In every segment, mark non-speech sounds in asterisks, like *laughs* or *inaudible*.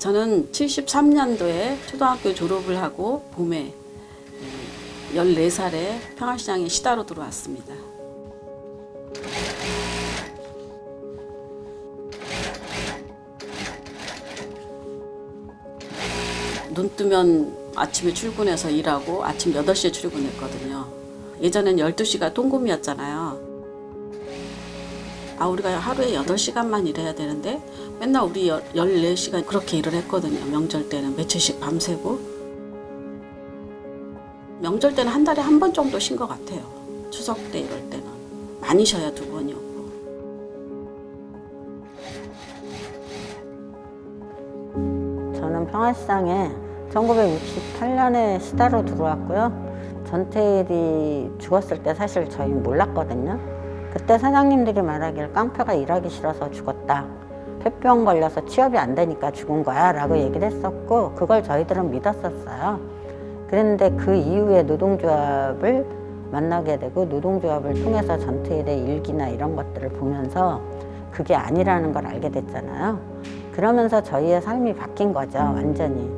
저는 73년도에 초등학교 졸업을 하고 봄에 14살에 평화시장에 시다로 들어왔습니다. 눈 뜨면 아침에 출근해서 일하고 아침 8시에 출근했거든요. 예전엔 12시가 똥금이었잖아요. 아, 우리가 하루에 8시간만 일해야 되는데 맨날 우리 14시간 그렇게 일을 했거든요. 명절 때는 며칠씩 밤새고. 명절 때는 한 달에 한 번 정도 쉰 것 같아요. 추석 때 이럴 때는. 많이 쉬어야 두 번이었고. 저는 평화시장에 1968년에 시다로 들어왔고요. 전태일이 죽었을 때 사실 저희는 몰랐거든요. 그때 사장님들이 말하길 깡패가 일하기 싫어서 죽었다. 폐병 걸려서 취업이 안 되니까 죽은 거야 라고 얘기를 했었고 그걸 저희들은 믿었었어요. 그런데 그 이후에 노동조합을 만나게 되고 노동조합을 통해서 전태일의 일기나 이런 것들을 보면서 그게 아니라는 걸 알게 됐잖아요. 그러면서 저희의 삶이 바뀐 거죠, 완전히.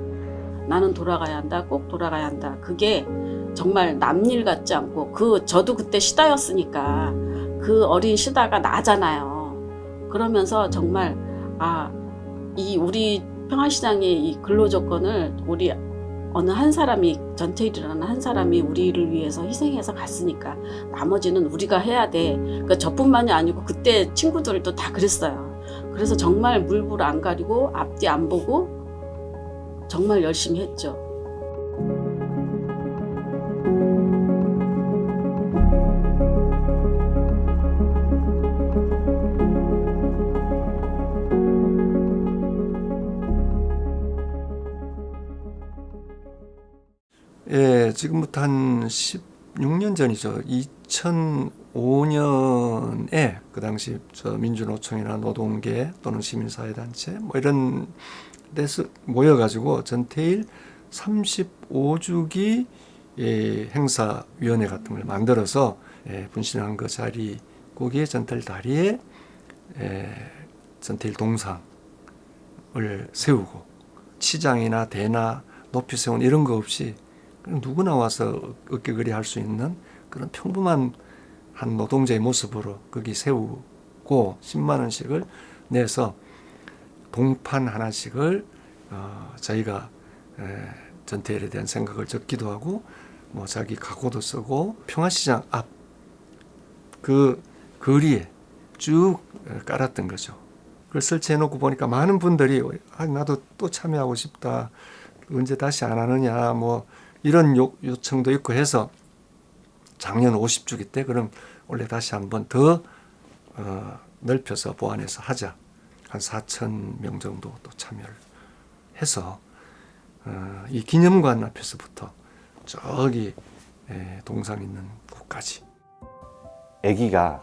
나는 돌아가야 한다. 꼭 돌아가야 한다. 그게 정말 남일 같지 않고 그 저도 그때 시다였으니까 그 어린 시다가 나잖아요. 그러면서 정말 아 이 우리 평화시장의 이 근로 조건을 우리 어느 한 사람이 전태일이라는 한 사람이 우리를 위해서 희생해서 갔으니까 나머지는 우리가 해야 돼. 그러니까 저뿐만이 아니고 그때 친구들도 다 그랬어요. 그래서 정말 물불 안 가리고 앞뒤 안 보고 정말 열심히 했죠. 예, 지금부터 한 16년 전이죠. 2005년에 그 당시 저 민주노총이나 노동계 또는 시민사회단체 뭐 이런 데서 모여가지고 전태일 35주기 예, 행사위원회 같은 걸 만들어서 예, 분신한 그 자리 거기에 전태일 다리에 예, 전태일 동상을 세우고 치장이나 대나 높이 세운 이런 거 없이 누구나 와서 어깨거리 할 수 있는 그런 평범한 한 노동자의 모습으로 거기 세우고 10만 원씩을 내서 동판 하나씩을 어, 에, 전태일에 대한 생각을 적기도 하고 뭐 자기 각오도 쓰고 평화시장 앞 그 거리에 쭉 에, 깔았던 거죠. 그걸 설치해놓고 보니까 많은 분들이 아, 나도 또 참여하고 싶다. 언제 다시 안 하느냐 뭐 이런 요, 요청도 있고 해서 작년 50주기 때 그럼 원래 다시 한번 더 어, 넓혀서 보완해서 하자 한 4천 명 정도 또 참여를 해서 어, 이 기념관 앞에서부터 저기 에, 동상 있는 곳까지 아기가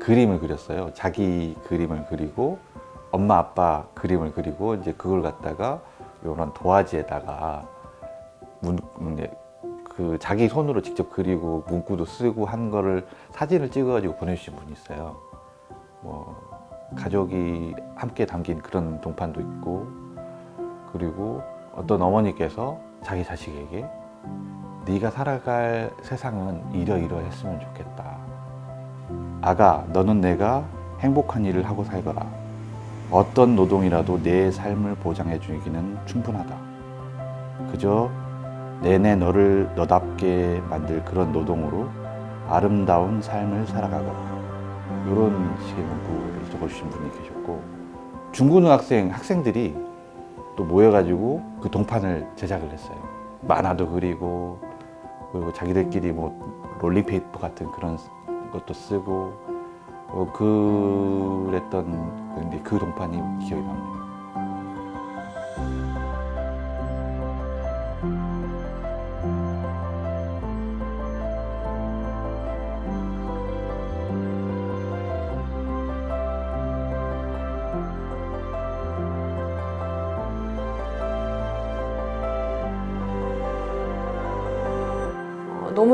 그림을 그렸어요. 자기 그림을 그리고 엄마 아빠 그림을 그리고 이제 그걸 갖다가 이런 도화지에다가 문, 그 자기 손으로 직접 그리고 문구도 쓰고 한 거를 사진을 찍어가지고 보내주신 분이 있어요. 뭐 가족이 함께 담긴 그런 동판도 있고 그리고 어떤 어머니께서 자기 자식에게 네가 살아갈 세상은 이러이러했으면 좋겠다. 아가, 너는 내가 행복한 일을 하고 살거라. 어떤 노동이라도 내 삶을 보장해 주기는 충분하다. 그저 내내 너를 너답게 만들 그런 노동으로 아름다운 삶을 살아가거라. 이런 식의 문구를 적어주신 분이 계셨고 중고등학생 학생들이 또 모여가지고 그 동판을 제작을 했어요. 만화도 그리고 그리고 자기들끼리 뭐 롤링페이퍼 같은 그런 것도 쓰고 어, 그랬던 근데 그 동판이 기억이 납니다.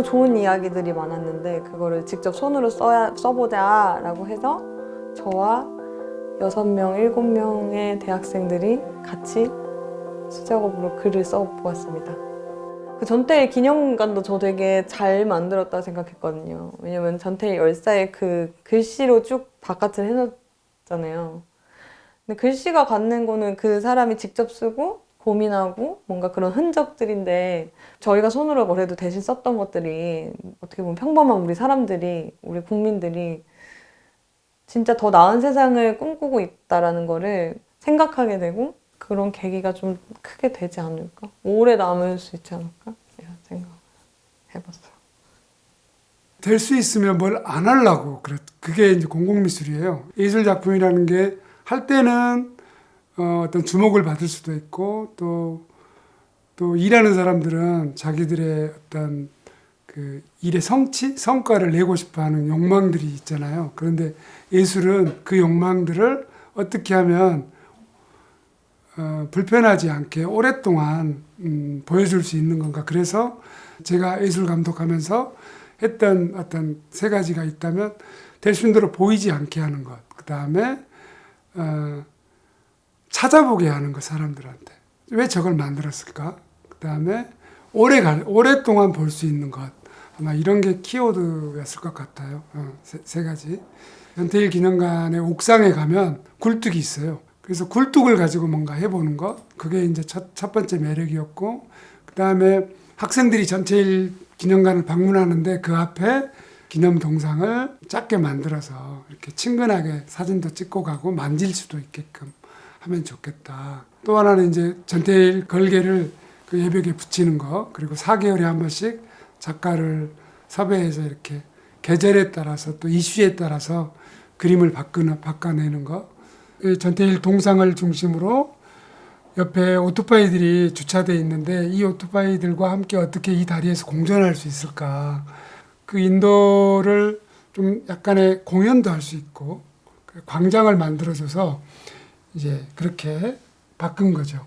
좋은 이야기들이 많았는데 그거를 직접 손으로 써야, 써보자 라고 해서 저와 여섯 명 일곱 명의 대학생들이 같이 수작업으로 글을 써보았습니다. 그 전태일 기념관도 저 되게 잘 만들었다 생각했거든요. 왜냐면 전태일 열사의 그 글씨로 쭉 바깥을 해놨잖아요. 근데 글씨가 갖는 거는 그 사람이 직접 쓰고 고민하고 뭔가 그런 흔적들인데 저희가 손으로 그래도 대신 썼던 것들이 어떻게 보면 평범한 우리 사람들이 우리 국민들이 진짜 더 나은 세상을 꿈꾸고 있다라는 거를 생각하게 되고 그런 계기가 좀 크게 되지 않을까? 오래 남을 수 있지 않을까? 이런 생각 해봤어요. 될 수 있으면 뭘 안 하려고 그랬 그게 이제 공공미술이에요. 예술 작품이라는 게 할 때는 어, 어떤 주목을 받을 수도 있고 또 또 일하는 사람들은 자기들의 어떤 그 일의 성취, 성과를 내고 싶어 하는 욕망들이 있잖아요. 그런데 예술은 그 욕망들을 어떻게 하면 어, 불편하지 않게 오랫동안 음, 보여줄 수 있는 건가. 그래서 제가 예술 감독하면서 했던 어떤 세 가지가 있다면 대순대로 보이지 않게 하는 것. 그 다음에 어, 찾아보게 하는 것 사람들한테 왜 저걸 만들었을까? 그 다음에 오래 갈 오랫동안 볼 수 있는 것 아마 이런 게 키워드였을 것 같아요. 어, 세, 세 가지. 연태일 기념관의 옥상에 가면 굴뚝이 있어요. 그래서 굴뚝을 가지고 뭔가 해보는 것 그게 이제 첫, 첫 번째 매력이었고 그 다음에 학생들이 전체일 기념관을 방문하는데 그 앞에 기념 동상을 작게 만들어서 이렇게 친근하게 사진도 찍고 가고 만질 수도 있게끔 하면 좋겠다. 또 하나는 이제 전태일 걸개를 그 예벽에 붙이는 거 그리고 4개월에 한 번씩 작가를 섭외해서 이렇게 계절에 따라서 또 이슈에 따라서 그림을 바꾸는 바꿔내는 거. 이 전태일 동상을 중심으로 옆에 오토바이들이 주차돼 있는데 이 오토바이들과 함께 어떻게 이 다리에서 공존할 수 있을까? 그 인도를 좀 약간의 공연도 할 수 있고 그 광장을 만들어줘서 이제 그렇게 바꾼 거죠.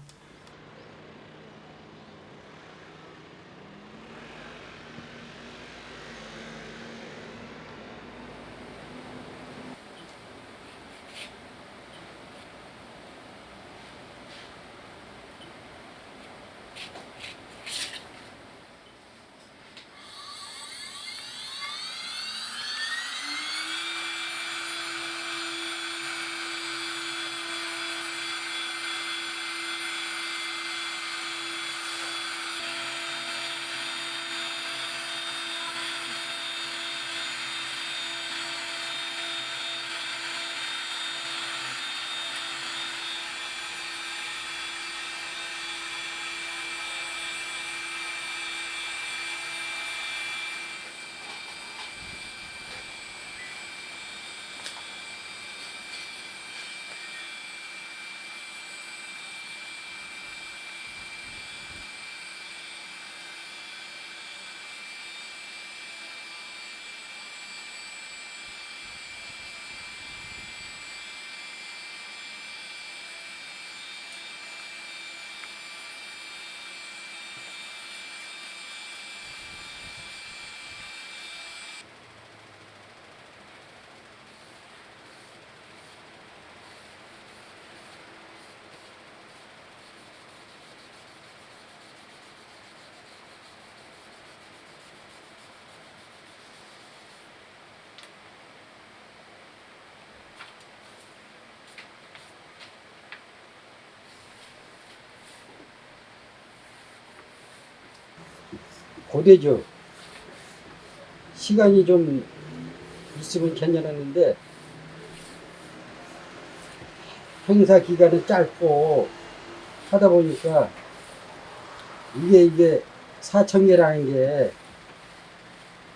고되죠. 시간이 좀 있으면 괜찮았는데 행사 기간은 짧고 하다 보니까 이게 이게 4천 개라는 게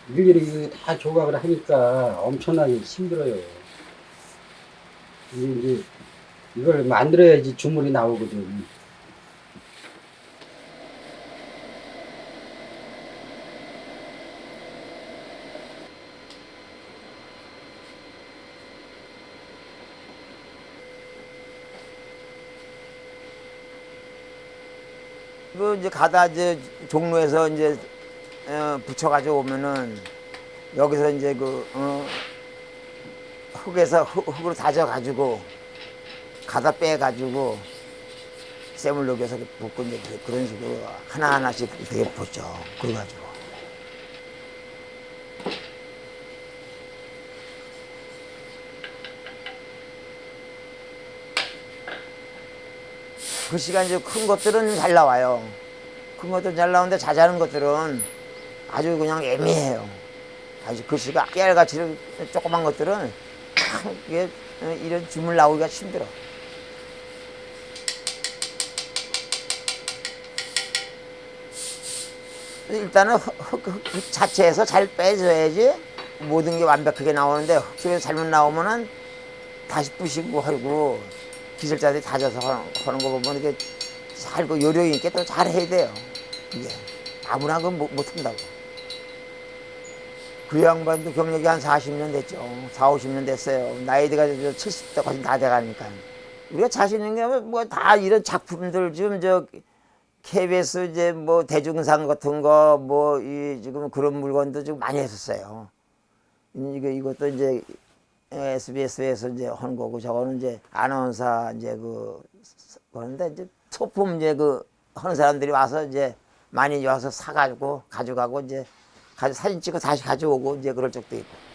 일일이 다 조각을 하니까 엄청나게 힘들어요. 이제 이걸 만들어야지 주물이 나오거든. 그 이제 가다 이제 종로에서 이제 어, 붙여가지고 오면은 여기서 이제 그 어, 흙에서 흙, 흙으로 다져가지고 가다 빼가지고 쌤을 녹여서 붓고 이제 그런 식으로 하나하나씩 되게 붓죠. 그래가지고. 글씨가 이제 큰 것들은 잘 나와요. 큰 것들은 잘 나오는데 자잘한 것들은 아주 그냥 애매해요. 아주 글씨가 깨알같이 조그만 것들은 참 이게 이런 주물 나오기가 힘들어. 일단은 흙, 흙, 흙, 흙 자체에서 잘 빼줘야지 모든 게 완벽하게 나오는데 흙 속에서 잘못 나오면은 다시 부시고 하고 기술자들이 다져서 하는, 하는 거 보면 이게 잘그 요령 있게 또 잘 해야 돼요. 이게 아무나 그건 못, 못 한다고. 그 양반도 경력이 한 40년 됐죠. 4, 50년 됐어요. 나이대가 70대 거의 다 돼가니까. 우리가 자신 있는 게 뭐 다 이런 작품들 지금 저 KBS 이제 뭐 대중상 같은 거 뭐 이 지금 그런 물건도 지금 많이 했었어요. 이거 이것도 이제 SBS에서 이제 한 거고 저거는 이제 아나운서 이제 그 그런데 이제 소품 이제 그 하는 사람들이 와서 이제 많이 와서 사가지고 가져가고 이제 사진 찍고 다시 가져오고 이제 그럴 적도 있고.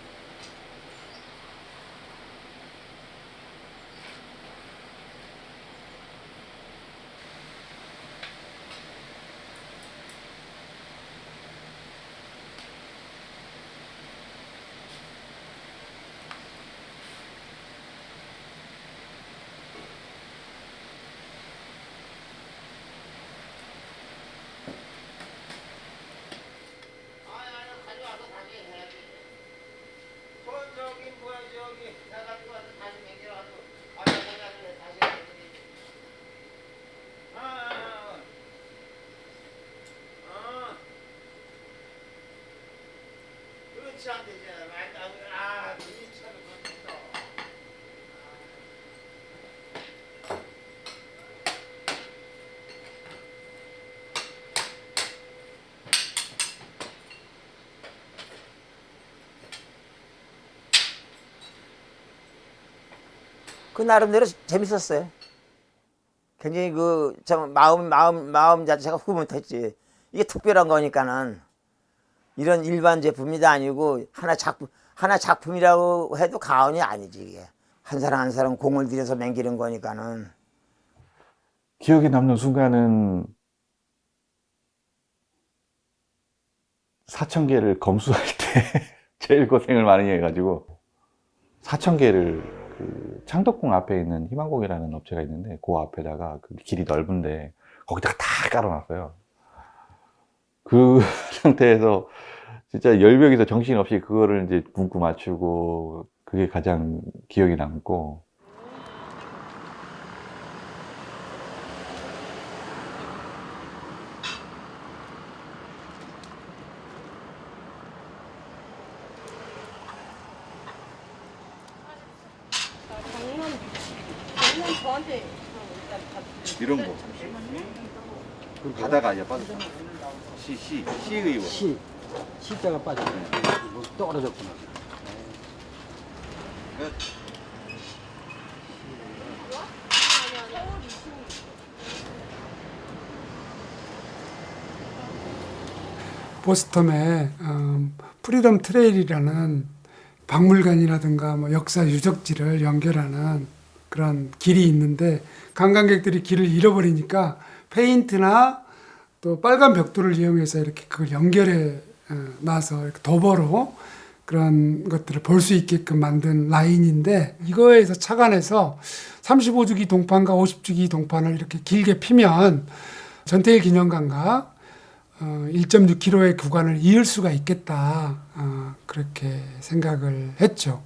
그 나름대로 재밌었어요. 굉장히 그 참 마음 마음 마음 자체가 흐뭇했지. 이게 특별한 거니까는 이런 일반 제품이 아니고 하나 작품 하나 작품이라고 해도 가언이 아니지 이게 한 사람 한 사람 공을 들여서 맹기는 거니까는 기억에 남는 순간은 사천 개를 검수할 때 *laughs* 제일 고생을 많이 해가지고 사천 개를 그 창덕궁 앞에 있는 희망곡이라는 업체가 있는데 그 앞에다가 그 길이 넓은데 거기다가 다 깔아놨어요. 그 *laughs* 상태에서 진짜 열벽에서 정신없이 그거를 이제 문구 맞추고 그게 가장 기억이 남고 이런 거. 가다가 이제 빠져. 시시 시의원. 시. 시자가 빠졌네. 뭐 떨어졌구나. 보스텀에 음, 프리덤 트레일이라는 박물관이라든가 뭐 역사 유적지를 연결하는 그런 길이 있는데 관광객들이 길을 잃어버리니까 페인트나 또 빨간 벽돌을 이용해서 이렇게 그걸 연결해 어, 놔서 이렇게 도보로 그런 것들을 볼 수 있게끔 만든 라인인데 이거에서 착안해서 35주기 동판과 50주기 동판을 이렇게 길게 피면 전태일 기념관과 어, 1.6km의 구간을 이을 수가 있겠다 어, 그렇게 생각을 했죠.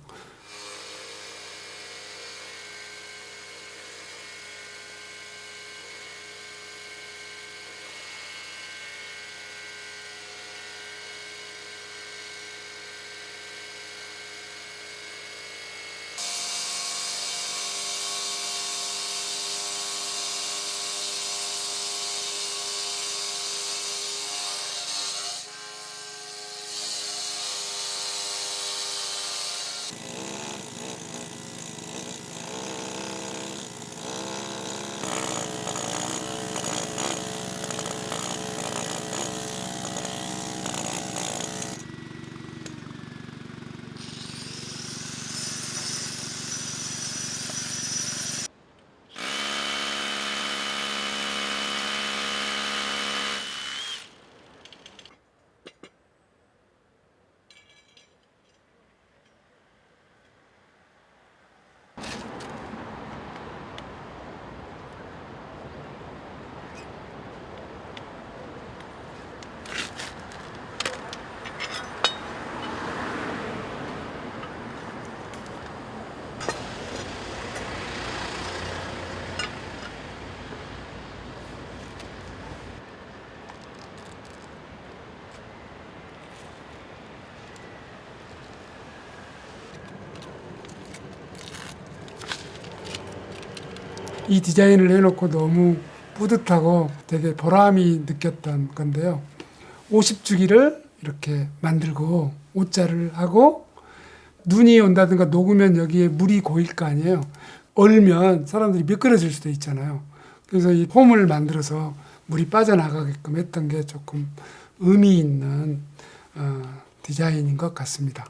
이 디자인을 해놓고 너무 뿌듯하고 되게 보람이 느꼈던 건데요. 50주기를 이렇게 만들고 옷자를 하고 눈이 온다든가 녹으면 여기에 물이 고일 거 아니에요. 얼면 사람들이 미끄러질 수도 있잖아요. 그래서 이 홈을 만들어서 물이 빠져나가게끔 했던 게 조금 의미 있는 어, 디자인인 것 같습니다.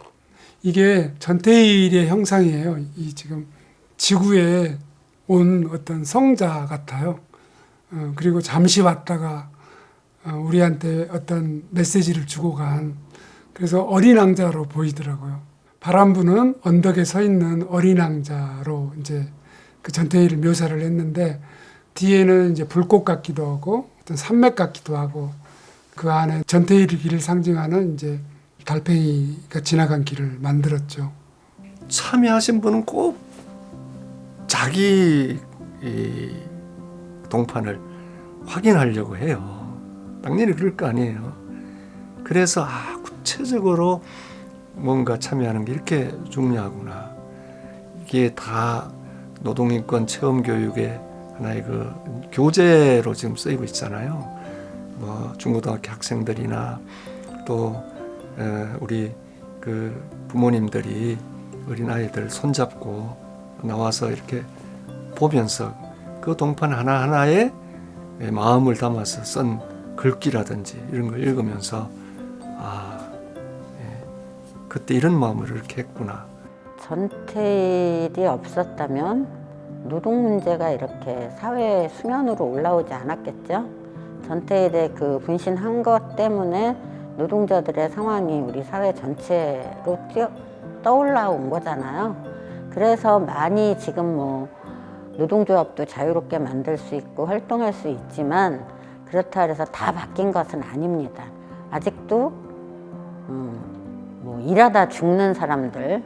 이게 전태일의 형상이에요. 이 지금 지구에 온 어떤 성자 같아요. 어, 그리고 잠시 왔다가 어, 우리한테 어떤 메시지를 주고 간 그래서 어린 왕자로 보이더라고요. 바람부는 언덕에 서 있는 어린 왕자로 이제 그 전태일을 묘사를 했는데 뒤에는 이제 불꽃 같기도 하고 어떤 산맥 같기도 하고 그 안에 전태일 길을 상징하는 이제 달팽이가 지나간 길을 만들었죠. 참여하신 분은 꼭 자기 이 동판을 확인하려고 해요. 당연히 그럴 거 아니에요. 그래서 아 구체적으로 뭔가 참여하는 게 이렇게 중요하구나. 이게 다 노동인권 체험 교육의 하나의 그 교재로 지금 쓰이고 있잖아요. 뭐 중고등학교 학생들이나 또 에, 우리 그 부모님들이 어린 아이들 손잡고 나와서 이렇게 보면서 그 동판 하나 하나에 마음을 담아서 쓴 글귀라든지 이런 걸 읽으면서 아 예, 그때 이런 마음으로 이렇게 했구나. 전태일이 없었다면 노동 문제가 이렇게 사회 수면으로 올라오지 않았겠죠. 전태일의 그 분신한 것 때문에 노동자들의 상황이 우리 사회 전체로 뛰어, 떠올라온 거잖아요. 그래서 많이 지금 뭐 노동조합도 자유롭게 만들 수 있고 활동할 수 있지만 그렇다 해서 다 바뀐 것은 아닙니다. 아직도 음, 뭐 일하다 죽는 사람들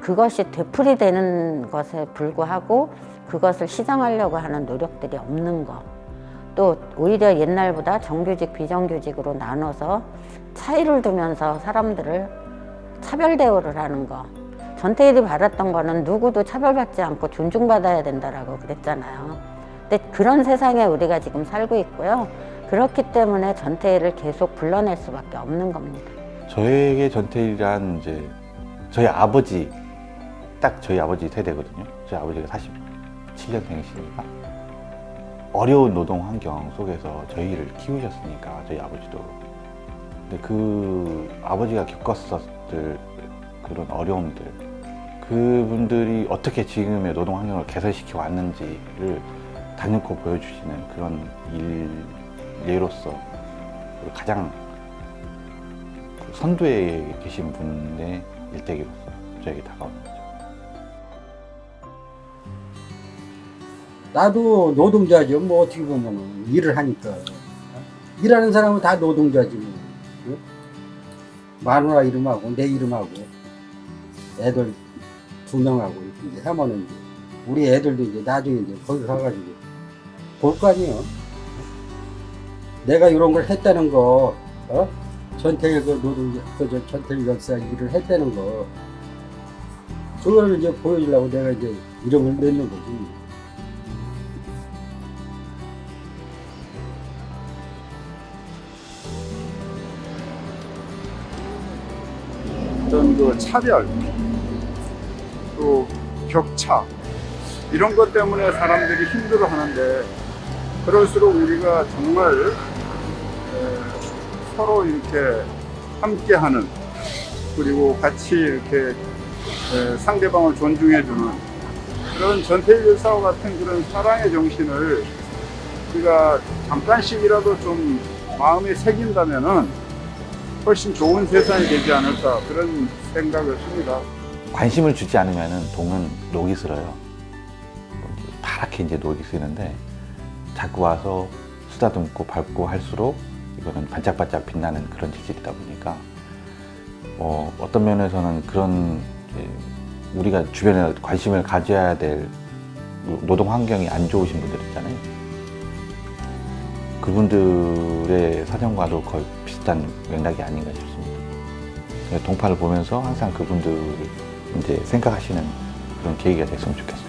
그것이 되풀이되는 것에 불구하고 그것을 시정하려고 하는 노력들이 없는 것. 또 오히려 옛날보다 정규직 비정규직으로 나눠서 차이를 두면서 사람들을 차별 대우를 하는 거. 전태일이 바랐던 거는 누구도 차별받지 않고 존중받아야 된다라고 그랬잖아요. 근데 그런 세상에 우리가 지금 살고 있고요. 그렇기 때문에 전태일을 계속 불러낼 수밖에 없는 겁니다. 저에게 전태일이란 이제 저희 아버지 딱 저희 아버지 세대거든요. 저희 아버지가 47년생이시니까 어려운 노동 환경 속에서 저희를 키우셨으니까 저희 아버지도 근데 그 아버지가 겪었었을 그런 어려움들 그분들이 어떻게 지금의 노동 환경을 개선시켜 왔는지를 단연코 보여주시는 그런 일례로서 가장 그 선두에 계신 분의 일대기로서 저에게 다가오는 거죠. 나도 노동자죠. 뭐 어떻게 보면은 일을 하니까 일하는 사람은 다 노동자지 뭐. 응? 마누라 이름하고 내 이름하고 애들 두 명하고 이렇게 이제 하면은 우리 애들도 이제 나중에 이제 거기 가가지고 볼 거 아니에요. 내가 이런 걸 했다는 거, 어? 전태일 그 노동, 그저 전태일 역사 일을 했다는 거, 그걸 이제 보여주려고 내가 이제 이름을 넣는 거지. 어떤 그 차별, 또 격차 이런 것 때문에 사람들이 힘들어 하는데 그럴수록 우리가 정말 에, 서로 이렇게 함께하는 그리고 같이 이렇게 에, 상대방을 존중해주는 그런 전태일 열사와 같은 그런 사랑의 정신을 우리가 잠깐씩이라도 좀 마음에 새긴다면은 훨씬 좋은 세상이 되지 않을까 그런 생각을 합니다. 관심을 주지 않으면 동은 녹이 슬어요. 뭐 파랗게 이제 녹이 쓰는데 자꾸 와서 쓰다듬고 밟고 할수록 이거는 반짝반짝 빛나는 그런 재질이다 보니까 어, 어떤 면에서는 그런 우리가 주변에 관심을 가져야 될 노동 환경이 안 좋으신 분들 있잖아요. 그분들의 사정과도 거의 비슷한 맥락이 아닌가 싶습니다. 동파를 보면서 항상 그분들을 이제 생각하시는 그런 계기가 됐으면 좋겠어요.